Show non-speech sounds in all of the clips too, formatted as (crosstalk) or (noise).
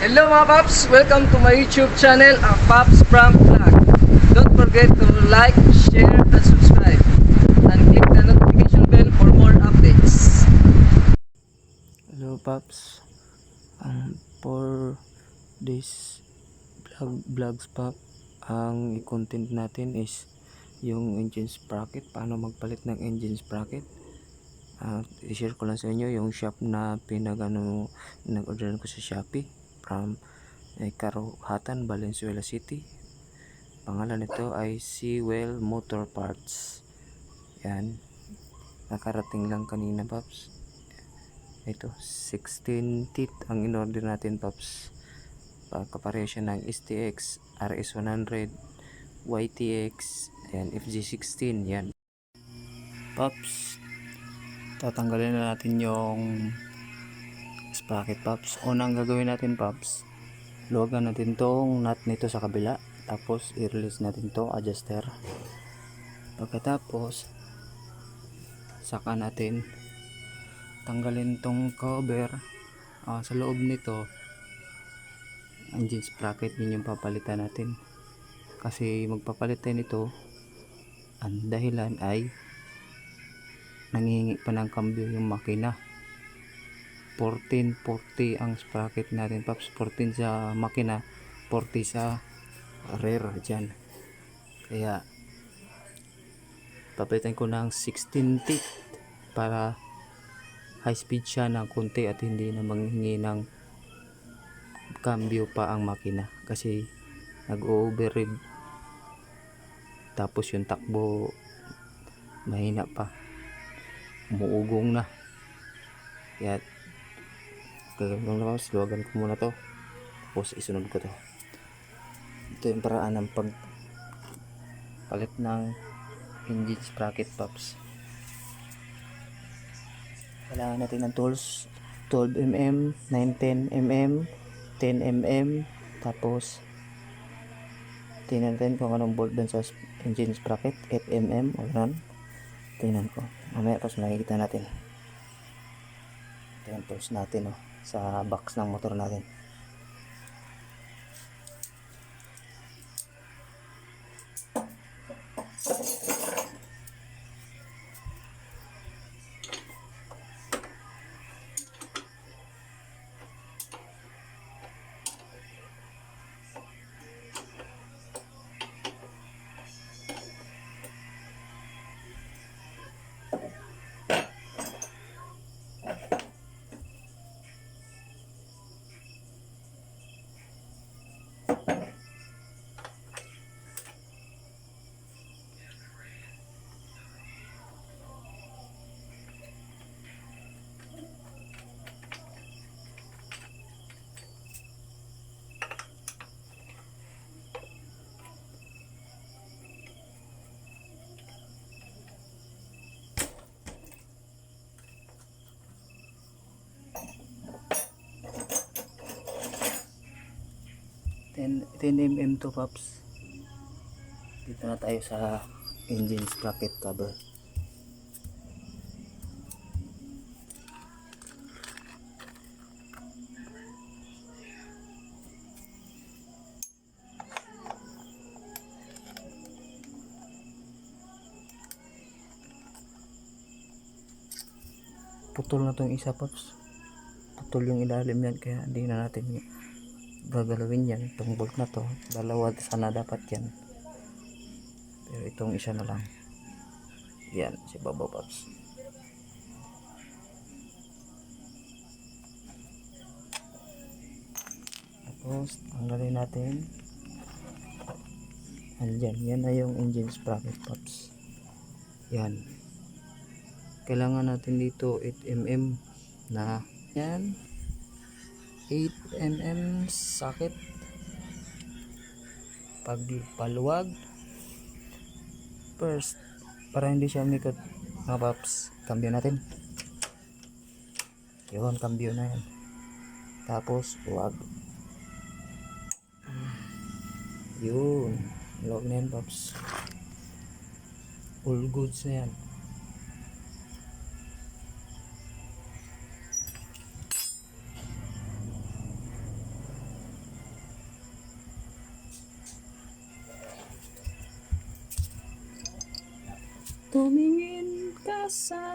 Hello mga Paps! Welcome to my YouTube channel, ang Paps Prank Vlog. Don't forget to like, share, and subscribe. And click the notification bell for more updates. Hello Paps! Um, for this vlog, vlogs Pap, ang content natin is yung engine sprocket, paano magpalit ng engine sprocket. At i-share ko lang sa inyo yung shop na pinagano nag-orderan ko sa Shopee from eh, Karuhatan, Valenzuela City. Pangalan nito ay Sewell Motor Parts. Yan. Nakarating lang kanina, Paps. Ito, 16 teeth ang in-order natin, Paps. Pagkapareho siya ng STX, RS100, YTX, yan, FG16, yan. Paps, tatanggalin na natin yung sprocket paps unang gagawin natin paps luwagan natin tong nut nito sa kabila tapos i-release natin to adjuster. Pagkatapos saka natin tanggalin tong cover. Ah, sa loob nito engine sprocket yun yung papalitan natin. Kasi magpapalit tayo nito ang dahilan ay nangihingi pa ng cambio yung makina 1440 ang sprocket natin paps 14 sa makina 40 sa rear dyan. Kaya papalitan ko ng 16 teeth para high speed siya ng konti at hindi na manghingi ng cambio pa ang makina. Kasi nag overread tapos yung takbo mahina pa. Umuugong na. Kaya na paps luwagan ko muna to. Tapos isunod ko to. Ito yung paraan ng pag palit ng engine sprocket paps kailangan natin ng tools. 12mm 910mm 10mm tapos tingnan natin kung anong bolt dun sa engine sprocket. 8mm o ganun. Tingnan ko. Mamaya pas makikita natin. Ito yung tools natin oh, sa box ng motor natin Ten 10mm to pops. Dito na tayo sa engine sprocket cover. Putol na tong isa pops. Putol yung ilalim yan kaya hindi na natin gagalawin yan. Itong bolt na to. Dalawa sana dapat yan. Pero itong isa na lang. Yan si Baba Pops. Tapos tanggalin natin. Andyan yan na yung engine sprocket Pops. Yan. Kailangan natin dito 8mm na yan 8mm socket pagpaluwag first para hindi siya umikot mga paps cambio natin. Yun cambio na yan tapos wag. Yun. Luwag na yan paps. All goods na yan Tumingin ka sa...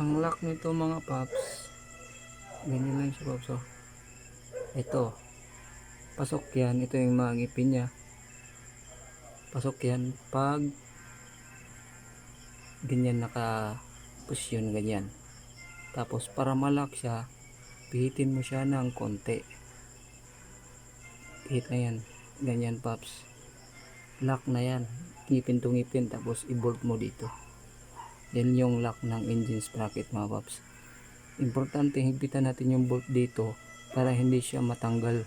Ang lock nito mga paps, ganyan lang siya paps oh. Ito, pasok yan, ito yung mga ngipin niya. Pasok yan pag ganyan naka push yun ganyan. Tapos para malak siya, pihitin mo siya ng konti. Pihit na yan, ganyan paps. Lock na yan, ngipin to ngipin tapos i-bolt mo dito. Yan yung lock ng engine sprocket mga paps. Importante higpitan natin yung bolt dito para hindi siya matanggal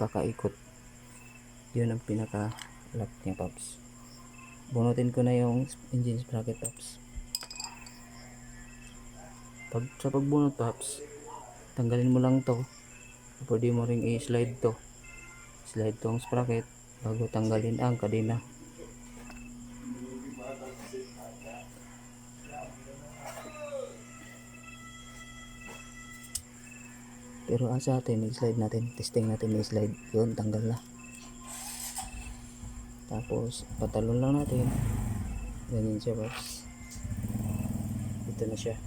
kakaikot. Yun ang pinaka lock niya paps. Bunutin ko na yung engine sprocket paps. Pag sa pagbunot paps, tanggalin mo lang to. Pwede mo ring i-slide to. Slide to ang sprocket bago tanggalin ang kadena. Pero asa atin, i-slide natin. Testing natin i-slide. Yun, tanggal na. Tapos, patalon lang natin. Ganyan siya, boss. Ito na siya.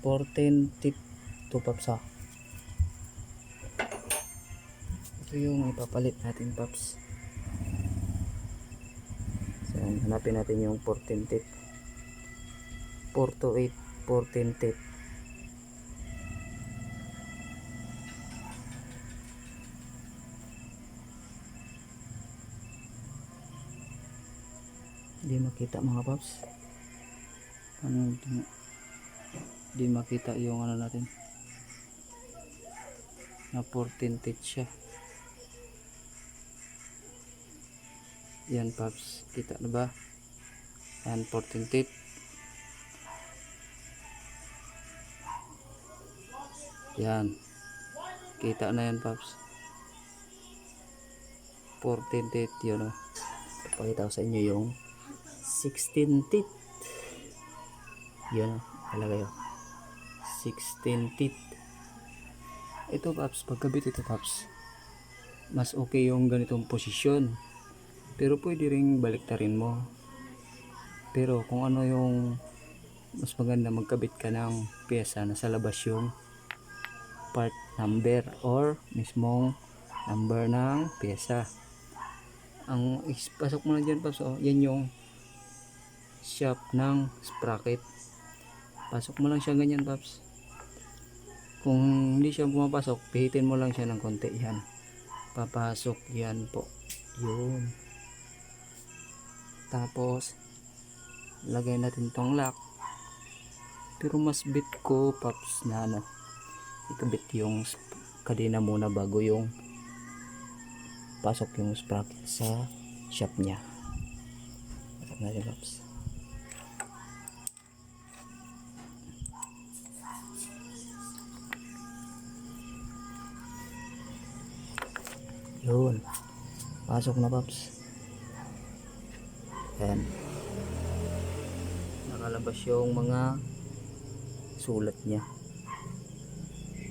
14 tip to paps ha. Ito yung ipapalit natin, paps. So, hanapin natin yung 14 tip. 4 to 8, 14 tip. Hindi makita mga paps. Ano? Hindi makita yung ano natin. Na 14 teeth siya. Yan paps. Kita na ba? Yan 14 teeth. Yan. Kita na yan paps. 14 teeth yun o. Papakita ko sa inyo yung 16 teeth. Yun, talaga yun. 16 teeth. Ito paps, pagkabit ito paps, mas okay yung ganitong posisyon. Pero pwede ring baliktarin mo. Pero kung ano yung mas maganda magkabit ka ng pyesa na sa labas yung part number or mismong number ng pyesa. Ang pasok mo na dyan paps, oh, yan yung shop ng sprocket. Pasok mo lang siya ganyan paps. Kung hindi siya pumapasok pihitin mo lang siya ng konti. Yan. Papasok yan po. Yun tapos lagay natin tong lock pero mas bit ko paps na ano ikabit yung kadena muna bago yung pasok yung sprocket sa shop niya pasok natin paps Yun. Pasok na, Paps. Yan. Nakalabas yung mga sulat niya.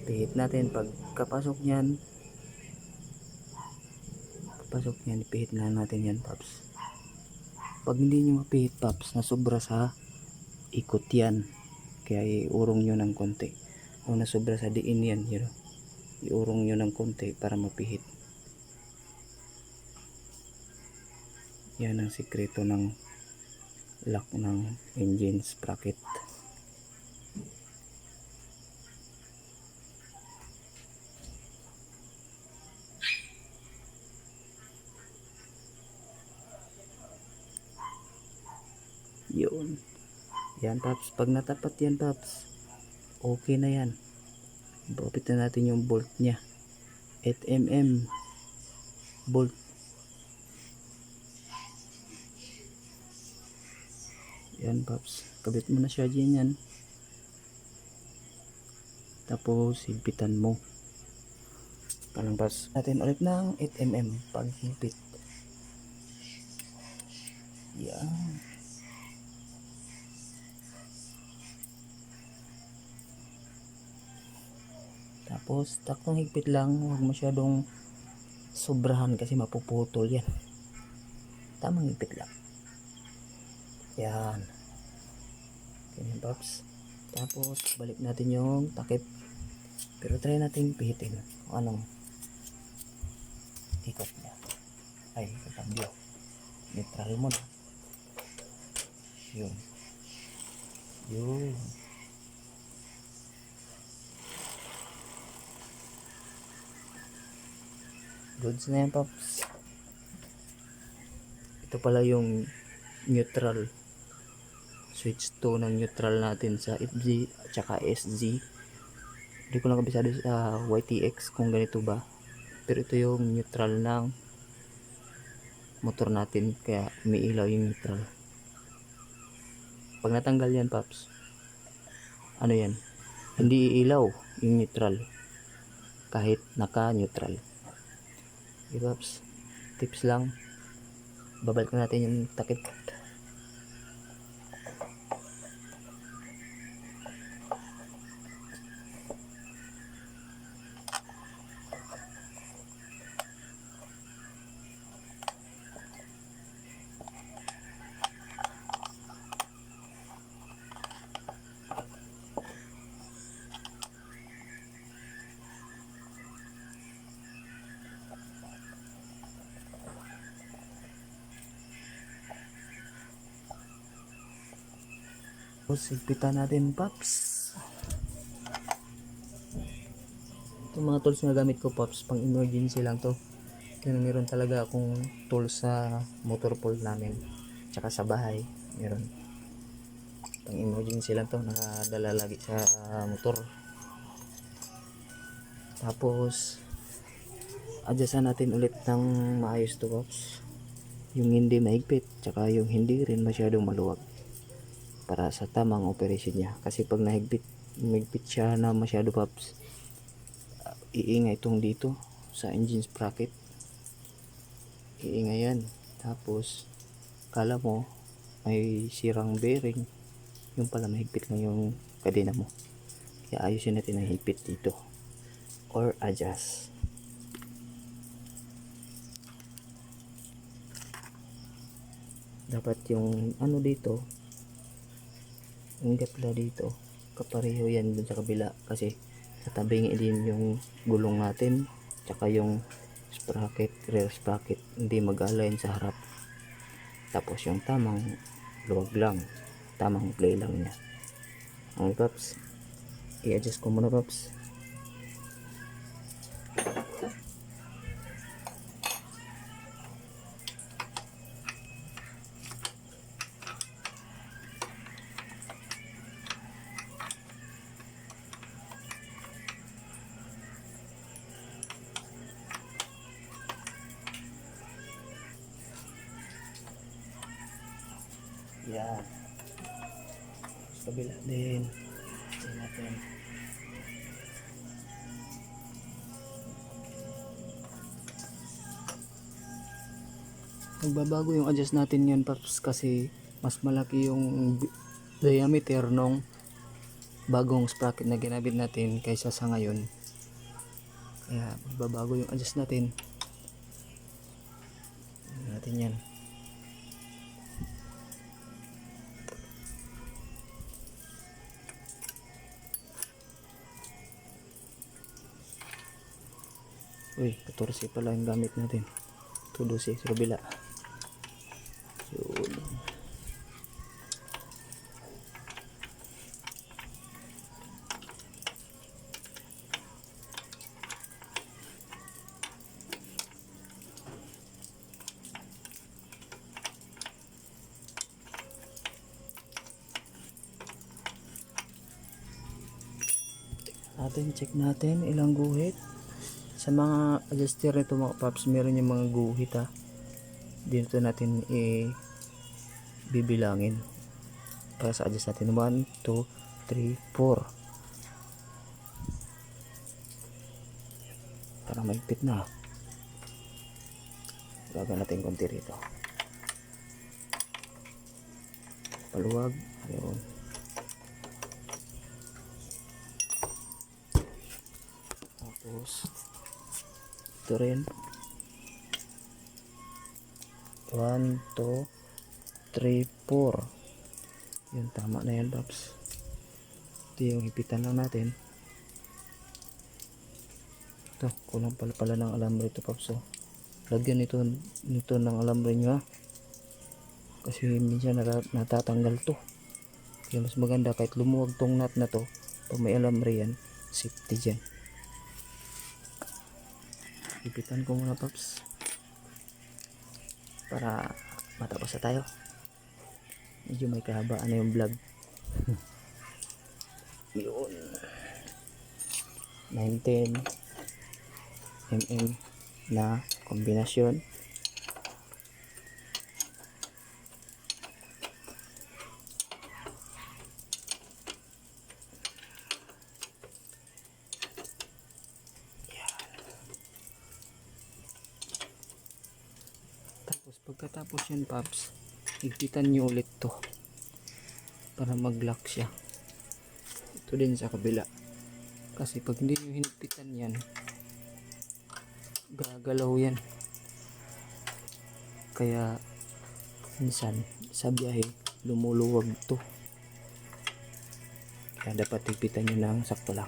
Pihit natin. Pagkapasok niyan, pagpasok niyan, pihit na natin yan, Paps. Pag hindi niyo mapihit, Paps, na sobra sa ikot yan. Kaya iurong nyo ng konti. O na sobra sa diin yan, yun. Iurong nyo ng konti para mapihit. Yan ang sikreto ng lock ng engine sprocket. Yun. Yan, Paps. Pag natapat yan, Paps, okay na yan. Bapit na natin yung bolt niya. 8 mm bolt Yan, Paps. Kabit mo na siya dyan yan. Tapos, higpitan mo. Parang Paps. Natin ulit ng 8mm pag higpit. Yan. Tapos, taktong higpit lang. Huwag masyadong sobrahan kasi mapuputol yan. Tamang higpit lang. Yan. Ganyan, Paps. Tapos, balik natin yung takip. Pero try natin pihitin kung anong ikot niya. Ay, katambyo. Neutral mode. Yun. Yun. Goods na yan, Pops. Ito pala yung neutral. Switch 2 ng neutral natin sa FZ at saka SZ. Hindi ko lang kabisado sa YTX kung ganito ba. Pero ito yung neutral ng motor natin kaya umiilaw yung neutral. Pag natanggal yan, Paps, ano yan? Hindi iilaw yung neutral kahit naka-neutral. Okay, Paps. Tips lang. Babalik na natin yung takip. Tapos, sigpitan natin, Paps. Itong mga tools na gamit ko, Paps, pang emergency lang to. Kaya meron talaga akong tools sa motor pool namin. Tsaka sa bahay, meron. Pang emergency lang to, nakadala lagi sa motor. Tapos, adjustan natin ulit ng maayos to, Paps. Yung hindi maigpit, tsaka yung hindi rin masyadong maluwag para sa tamang operation niya. Kasi pag nahigpit mahigpit siya na masyado paps uh, iingay itong dito sa engine sprocket. Iingay yan. Tapos kala mo may sirang bearing. Yung pala mahigpit lang yung kadena mo. Kaya ayusin natin ang higpit dito. Or adjust. Dapat yung ano dito yung gatla dito kapareho yan dun sa kabila. Kasi katabing din yung gulong natin tsaka yung sprocket rear sprocket hindi mag-align sa harap. Tapos yung tamang luwag lang tamang play lang niya. Ang paps. I-adjust ko muna paps kabila din. Tingnan natin. Magbabago yung adjust natin yan paps kasi mas malaki yung diameter nung bagong sprocket na ginamit natin kaysa sa ngayon. Kaya magbabago yung adjust natin. Natin yan. Uy, 14 pala yung gamit natin. 212 sa kabila. Yun. Natin, check natin ilang guhit sa mga adjuster nito mga paps meron yung mga guhit ha. Dito natin i bibilangin para sa adjust natin. 1, 2, 3, 4 para maigpit na. Gagawin natin konti rito. Paluwag. Ayun. Tapos ito rin 1, 2, 3, 4. Yun, tama na yan, Paps. Ito yung hipitan lang natin. Ito, kulang pala pala ng alambre ito, Paps. Oh. Lagyan nito, nito ng alambre nyo, ha. Kasi minsan nata- natatanggal to. Kaya mas maganda kahit lumuwag tong nut na to, pag may alambre yan, safety dyan. Hipitan ko muna, Paps para matapos na tayo. Medyo may kahabaan na yung vlog. (laughs) Yun. 19 mm na kombinasyon pagkatapos yan paps, higpitan nyo ulit to para mag-lock siya. Ito din sa kabila. Kasi pag hindi nyo hinigpitan yan, gagalaw yan. Kaya minsan sa biyahe lumuluwag to. Kaya dapat higpitan nyo lang sakto lang.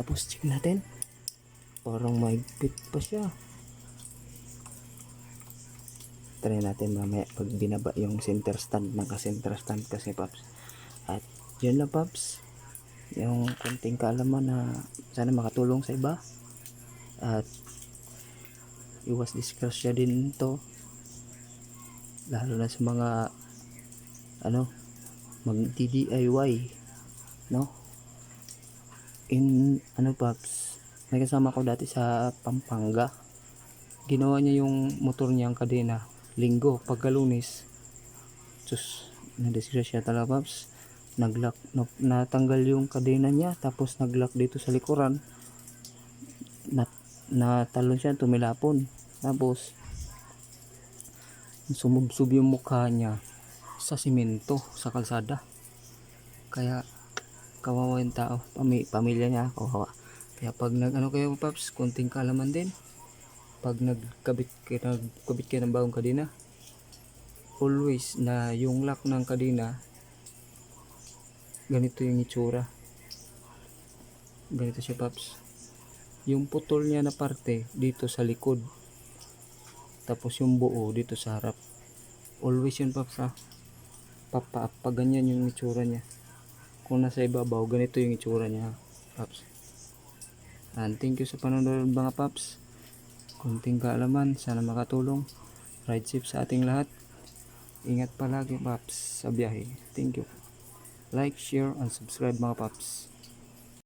Tapos check natin. Parang maigpit pa siya try natin mamaya pag binaba yung center stand naka center stand kasi paps at yun lang paps yung konting kaalaman na sana makatulong sa iba. At iwas disgrasya din to. Lalo na sa mga ano mag DIY no? In ano paps may kasama ko dati sa Pampanga. Ginawa niya yung motor niya ang kadena linggo pagkalunis. Sus nadisgrasya talaga paps. Naglock na, natanggal yung kadena niya tapos naglock dito sa likuran. Nat natalon siya tumilapon. Tapos sumubsob yung mukha niya sa simento sa kalsada. Kaya kawawa yung tao. Pami, pamilya niya kawawa. Kaya pag nag ano kayo paps konting kalaman din pag nagkabit nagkabit kayo ng bagong kadena always na yung lock ng kadena ganito yung itsura. Ganito siya paps. Yung putol niya na parte dito sa likod tapos yung buo dito sa harap. Always yun paps ha. Papa pag ganyan yung itsura niya. Kung nasa ibabaw ganito yung itsura niya paps. And thank you sa panonood mga paps kunting kaalaman sana makatulong. Ride safe sa ating lahat. Ingat palagi paps sa biyahe. Thank you. Like share and subscribe mga paps